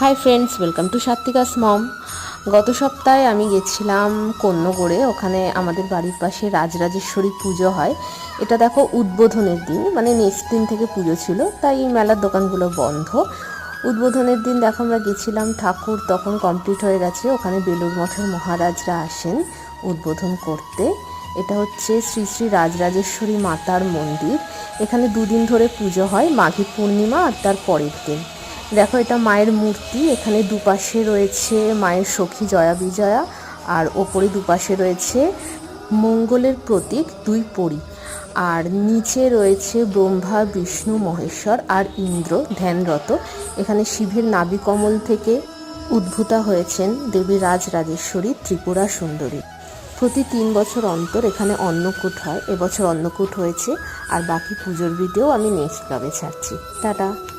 Hi friends welcome to Satvika's mom গত সপ্তাহে আমি গেছিলাম কন্যগড়ে, ওখানে আমাদের বাড়ির পাশে রাজরাজেশ্বরী পুজো হয়। এটা দেখো উদ্বোধনের দিন মানে নেক্সট দিন থেকে পুজো ছিল, তাই এই মেলার দোকানগুলো বন্ধ। উদ্বোধনের দিন দেখো আমরা গেছিলাম ঠাকুর তখন কমপ্লিট হয়ে গেছে, ওখানে বেলুর মঠের মহারাজরা আসেন উদ্বোধন করতে। এটা হচ্ছে শ্রী শ্রী রাজরাজেশ্বরী মাতার মন্দির। এখানে দুদিন ধরে পুজো হয়, মাঘী পূর্ণিমা আর তার পরের দিন। দেখো, এটা মায়ের মূর্তি, এখানে দুপাশে রয়েছে মায়ের সখী জয়া বিজয়া, আর ওপরে দুপাশে রয়েছে মঙ্গলের প্রতীক দুই পরী। আর নিচে রয়েছে ব্রহ্মা, বিষ্ণু, মহেশ্বর আর ইন্দ্র ধ্যানরত। এখানে শিবের নাবিকমল থেকে উদ্ভূতা হয়েছেন দেবী রাজরাজেশ্বরী ত্রিপুরা সুন্দরী। প্রতি তিন বছর অন্তর এখানে অন্নকূট হয়। এবছর অন্নকূট হয়েছে, আর বাকি পুজোর ভিডিও আমি নেক্সট ব্লগে ছাড়ছি। টাটা।